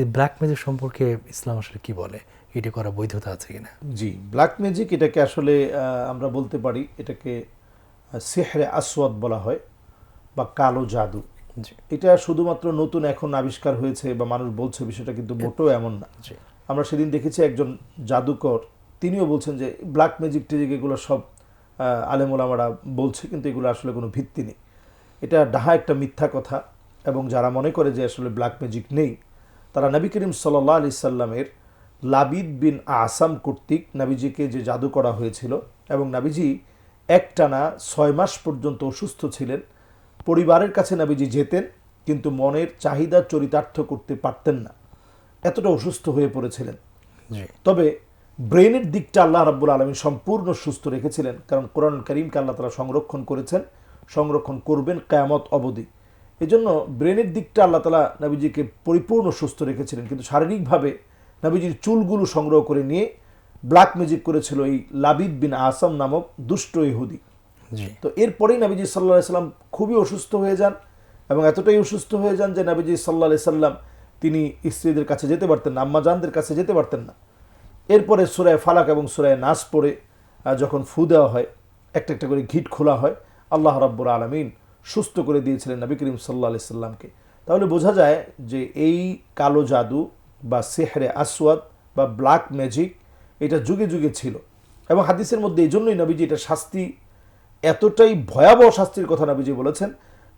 এই black magic সম্পর্কে ইসলাম আসলে কি বলে? এটা করা বৈধতা আছে কিনা? জি ব্ল্যাক ম্যাজিক এটাকে আসলে আমরা বলতে পারি এটাকে সেহরে আসওয়াদ বলা হয় বা কালো জাদু। এটা শুধুমাত্র নতুন এখন আবিষ্কার হয়েছে বা মানুষ বলছে বিষয়টা কিন্তু মোটেও এমন না। আমরা সেদিন দেখেছি একজন জাদুকর তিনিও বলছেন যে ব্ল্যাক ম্যাজিক টেজিক এগুলো সব আলেমোলামারা বলছে কিন্তু এগুলো আসলে কোনো ভিত্তি নেই। এটা ডাহা একটা মিথ্যা কথা এবং যারা মনে করে যে আসলে ব্ল্যাক ম্যাজিক নেই তারা নবী করিম সাল্লাহ আলি সাল্লামের লাবিদ বিন আসাম কর্তৃক নাবিজিকে যে জাদু করা হয়েছিল এবং নাবিজি একটানা ছয় মাস পর্যন্ত অসুস্থ ছিলেন পরিবারের কাছে নাবিজি যেতেন কিন্তু মনের চাহিদা চরিতার্থ করতে পারতেন না। এতটা অসুস্থ হয়ে পড়েছিলেন। তবে ব্রেনের দিকটা আল্লাহ রাব্বুল আলমী সম্পূর্ণ সুস্থ রেখেছিলেন কারণ কোরআন করিমকে আল্লাহ তালা সংরক্ষণ করেছেন সংরক্ষণ করবেন কেয়ামত অবধি। এই জন্য ব্রেনের দিকটা আল্লাহ তালা নবীজিকে পরিপূর্ণ সুস্থ রেখেছিলেন। কিন্তু শারীরিকভাবে নাবিজির চুলগুলো সংগ্রহ করে নিয়ে ব্ল্যাক ম্যাজিক করেছিল এই লাবিদ বিন আসাম নামক দুষ্ট ইহুদি। তো এরপরেই নাবিজি সাল্লাহ সাল্লাম খুবই অসুস্থ হয়ে যান এবং এতটাই অসুস্থ হয়ে যান যে নাবিজি সাল্লাহ সাল্লাম তিনি স্ত্রীদের কাছে যেতে পারতেন না আম্মাজানদের কাছে যেতে পারতেন না। এরপরে সুরায় ফালাক এবং সুরায় নাচ পড়ে যখন ফু দেওয়া হয় একটা একটা করে ঘিট খোলা হয় আল্লাহ রাব্বুর আলমিন সুস্থ করে দিয়েছিলেন নবী করিম সাল্লাহ আলি সাল্লামকে। তাহলে বোঝা যায় যে এই কালো জাদু বা সেহরে আসওয়াদ বা ব্ল্যাক ম্যাজিক এটা যুগে যুগে ছিল। এবং হাদিসের মধ্যে এই জন্যই নবীজি এটা শাস্তি, এতটাই ভয়াবহ শাস্তির কথা নাবিজি বলেছেন।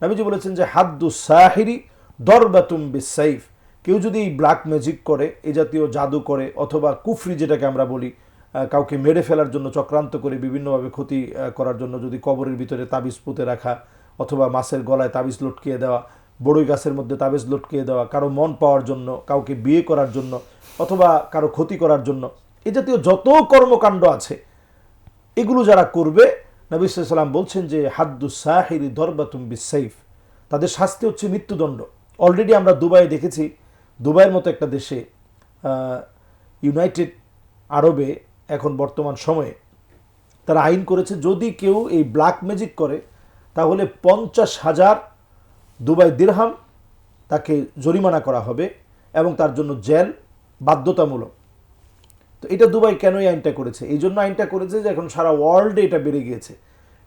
নাবিজি বলেছেন যে, হাদ্দু সাহিরি দরবাতুম বিসাইফ কেউ যদি এই ব্ল্যাক ম্যাজিক করে এই জাতীয় জাদু করে, অথবা কুফরি যেটাকে আমরা বলি কাউকে মেরে ফেলার জন্য চক্রান্ত করে, বিভিন্নভাবে ক্ষতি করার জন্য যদি কবরের ভিতরে তাবিজ পুঁতে রাখা অথবা মাছের গলায় তাবিজ লটকিয়ে দেওয়া, বড়ই গাছের মধ্যে তাবিজ লটকিয়ে দেওয়া, কারও মন পাওয়ার জন্য, কাউকে বিয়ে করার জন্য, অথবা কারও ক্ষতি করার জন্য, এ জাতীয় যত কর্মকাণ্ড আছে, এগুলো যারা করবে, নবী বলছেন যে, হাদ্দু সাহিরি দরবাতুম বিসাইফ তাদের শাস্তি হচ্ছে মৃত্যুদণ্ড। অলরেডি আমরা দুবাই দেখেছি, দুবাইয়ের মতো একটা দেশে ইউনাইটেড আরবে এখন বর্তমান সময়ে, তারা আইন করেছে, যদি কেউ এই ব্ল্যাক ম্যাজিক করে তাহলে পঞ্চাশ হাজার দুবাই দিরহাম তাকে জরিমানা করা হবে এবং তার জন্য জেল বাধ্যতামূলক। তো এটা দুবাই কেন এই আইনটা করেছে? এই জন্য আইনটা করেছে যে এখন সারা ওয়ার্ল্ডে এটা বেড়ে গিয়েছে।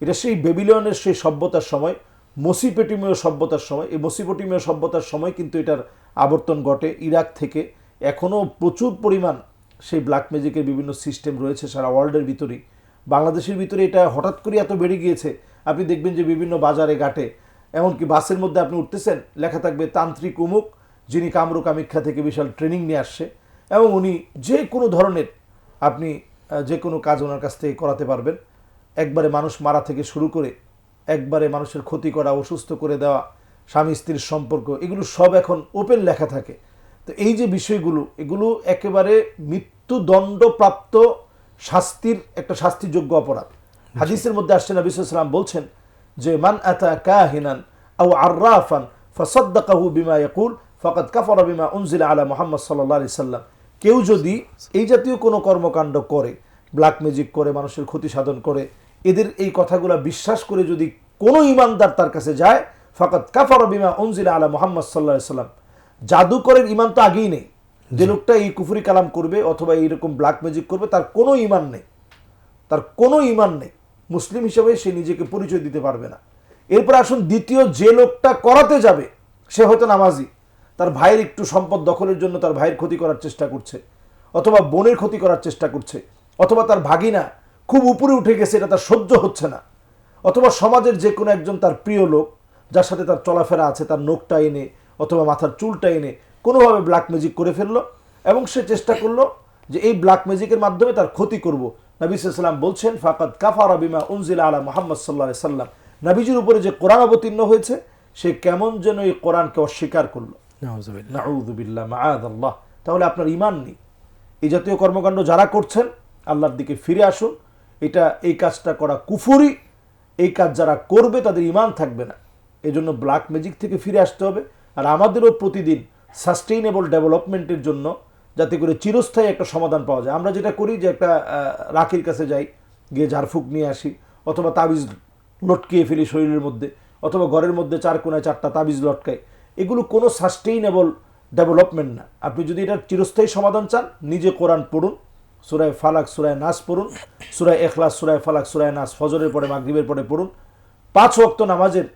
এটা সেই বেবিলিয়নের সেই সভ্যতার সময় মসিপেটিমীয় সভ্যতার সময়। এই মসিপটিমীয় সভ্যতার সময় কিন্তু এটার আবর্তন ঘটে ইরাক থেকে। এখনও প্রচুর পরিমাণ সেই ব্ল্যাক ম্যাজিকের বিভিন্ন সিস্টেম রয়েছে সারা ওয়ার্ল্ডের ভিতরেই। বাংলাদেশের ভিতরে এটা হঠাৎ করে এত বেড়ে গিয়েছে আপনি দেখবেন যে বিভিন্ন বাজারে ঘাটে, এমনকি বাসের মধ্যে আপনি উঠতেছেন, লেখা থাকবে তান্ত্রিক উমুক, যিনি কামরু কামিক্ষা থেকে বিশাল ট্রেনিং নিয়ে আসছে, এবং উনি যে কোনো ধরনের আপনি যে কোনো কাজ ওনার কাছ থেকে করাতে পারবেন। একবারে মানুষ মারা থেকে শুরু করে, একবারে মানুষের ক্ষতি করা, অসুস্থ করে দেওয়া, স্বামী স্ত্রীর সম্পর্ক, এগুলো সব এখন ওপেন লেখা থাকে। তো এই যে বিষয়গুলো, এগুলো একেবারে মৃত্যুদণ্ডপ্রাপ্ত শাস্তির একটা শাস্তিযোগ্য অপরাধ। হাদিসের মধ্যে আসছে নবী সাল্লাম বলছেন যে মান আতা কাহিনান আও আর্রাফান ফসদ্দাকাহু বিমা ইয়াকুল ফাকাদ কাফারা বিমা উনজিলা আলা মুহাম্মদ সাল্লাল্লাহু আলাইহি সাল্লাম কেউ যদি এই জাতীয় কোনো কর্মকাণ্ড করে ব্ল্যাক ম্যাজিক করে মানুষের ক্ষতি সাধন করে এদের এই কথাগুলো বিশ্বাস করে যদি কোনো ইমানদার তার কাছে যায় ফাকাদ কাফারা বিমা উনজিলা আলা মুহাম্মদ সাল্লাল্লাহু আলাইহি সাল্লাম জাদুকরের ইমান তো আগেই নেই। যে লোকটা এই কুফুরি কালাম করবে অথবা এইরকম ব্ল্যাক ম্যাজিক করবে তার কোনো ইমান নেই। তার কোনো ইমান নেই। মুসলিম হিসেবে সে নিজেকে পরিচয় দিতে পারবে না। এরপর আসুন দ্বিতীয়, যে লোকটা করাতে যাবে, সে হয়তো নামাজি। তার ভাইয়ের একটু সম্পদ দখলের জন্য তার ভাইয়ের ক্ষতি করার চেষ্টা করছে, অথবা বোনের ক্ষতি করার চেষ্টা করছে, অথবা তার ভাগিনা খুব উপরে উঠে গেছে, এটা তার সহ্য হচ্ছে না। অথবা সমাজের যে কোনো একজন তার প্রিয় লোক, যার সাথে তার চলাফেরা আছে, তার নোকটা এনে, অথবা মাথার চুলটা এনে, কোনোভাবে ব্ল্যাক ম্যাজিক করে ফেলল, এবং সে চেষ্টা করল যে এই ব্ল্যাক ম্যাজিকের মাধ্যমে তার ক্ষতি করব। নবী সাল্লাম বলছেন ফাকাদ কাফারা বিমা উনজিলা আলা মোহাম্মদ সাল্লাহ সাল্লাম নবীজির উপরে যে কোরআন অবতীর্ণ হয়েছে সে কেমন যেন এই কোরআনকে অস্বীকার করল। মাআদাল্লাহ। তাহলে আপনার ইমান নেই। এই জাতীয় কর্মকাণ্ড যারা করছেন আল্লাহর দিকে ফিরে আসুন। এটা এই কাজটা করা কুফুরি এই কাজ যারা করবে তাদের ইমান থাকবে না। এজন্য ব্ল্যাক ম্যাজিক থেকে ফিরে আসতে হবে। আর আমাদেরও প্রতিদিন সাস্টেইনেবল ডেভেলপমেন্টের জন্য যাতে করে চিরস্থায়ী একটা সমাধান পাওয়া যায়। আমরা যেটা করি যে একটা রাখির কাছে যাই, গিয়ে ঝাড়ফুঁক নিয়ে আসি, অথবা তাবিজ লটকিয়ে ফেলি শরীরের মধ্যে, অথবা ঘরের মধ্যে চার কোনায় চারটা তাবিজ লটকাই। এগুলো কোনো সাস্টেইনেবল ডেভেলপমেন্ট না। আপনি যদি এটার চিরস্থায়ী সমাধান চান, নিজে কোরআন পড়ুন, সুরায় ফালাক, সুরায় নাস পড়ুন, সুরায় এখলাস, সুরায় ফালাক, সুরায় নাস, ফজরের পরে, মাগরিবের পরে পড়ুন, পাঁচ ওয়াক্ত নামাজের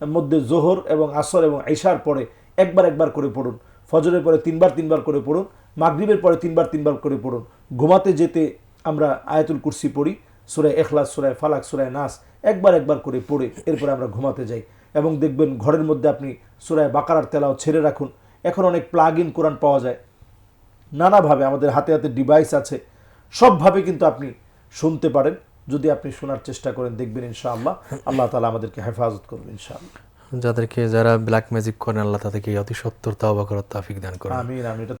মধ্যে জোহর এবং আসর এবং ঈশার পরে একবার একবার করে পড়ুন, ফজরের পরে তিনবার তিনবার করে পড়ুন মাগরিবের পরে তিনবার তিনবার করে পড়ুন। ঘুমাতে যেতে আমরা আয়াতুল কুরসি পড়ি সুরায় এখলাস সুরায় ফালাক সুরায় নাস একবার একবার করে পড়ে এরপরে আমরা ঘুমাতে যাই। এবং দেখবেন ঘরের মধ্যে আপনি সুরায় বাকারার তেলাও ছেড়ে রাখুন। এখন অনেক প্লাগ ইন কোরআন পাওয়া যায়। নানাভাবে আমাদের হাতে হাতে ডিভাইস আছে। সবভাবে কিন্তু আপনি শুনতে পারেন। যদি আপনি শোনার চেষ্টা করেন দেখবেন ইনশাআল্লাহ আল্লাহ তালা আমাদেরকে হেফাজত করবেন ইনশাআল্লাহ। যাদেরকে যারা ব্ল্যাক ম্যাজিক করেন আল্লাহ তাদেরকে অতি সত্তর তাওবা করার তাফিক দান করেন। আমিন